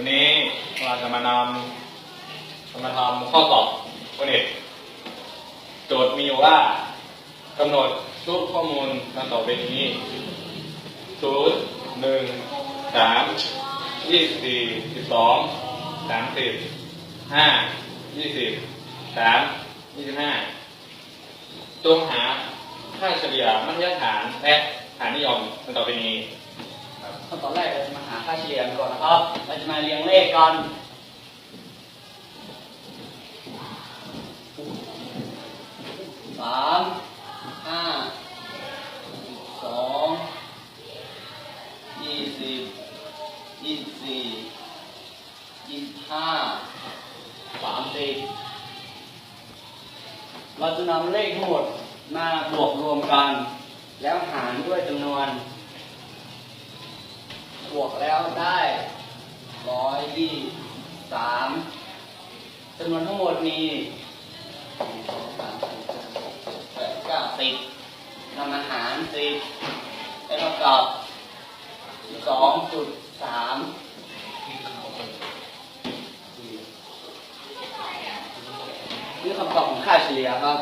วันนี้เราจะมานำจะมาทำข้อสอบคนเอกโจทย์มีอยู่ว่ากำหนดรูปข้อมูลดังต่อไปนี้ศูนย์หนึ่งสามยี่สิบสี่สิบสองสามสิบห้ายี่สิบสามยี่สิบห้าจงหาค่าเฉลี่ยมัธยฐานและฐานนิยมดังต่อไปนี้ ขั้นตอนแรกเราจะมาหาค่าเฉลี่ยก่อนนะครับ เราจะมาเรียงเลขกันสามห้าสองยี่สิบยี่สิบสี่ยี่สิบห้าสามสิบเราจะนำเลขทั้งหมดมาบวกรวมกัน แล้วหารด้วยจำนวน วกแล้วได้ร้อยยี่สามจำนวนทั้งหมดมีหนึ่งสองสามแปดเก้าสิบนำอาหารสิบได้เท่ากับสองจุดสามนี่คำตอบของค่าเฉลี่ยครับ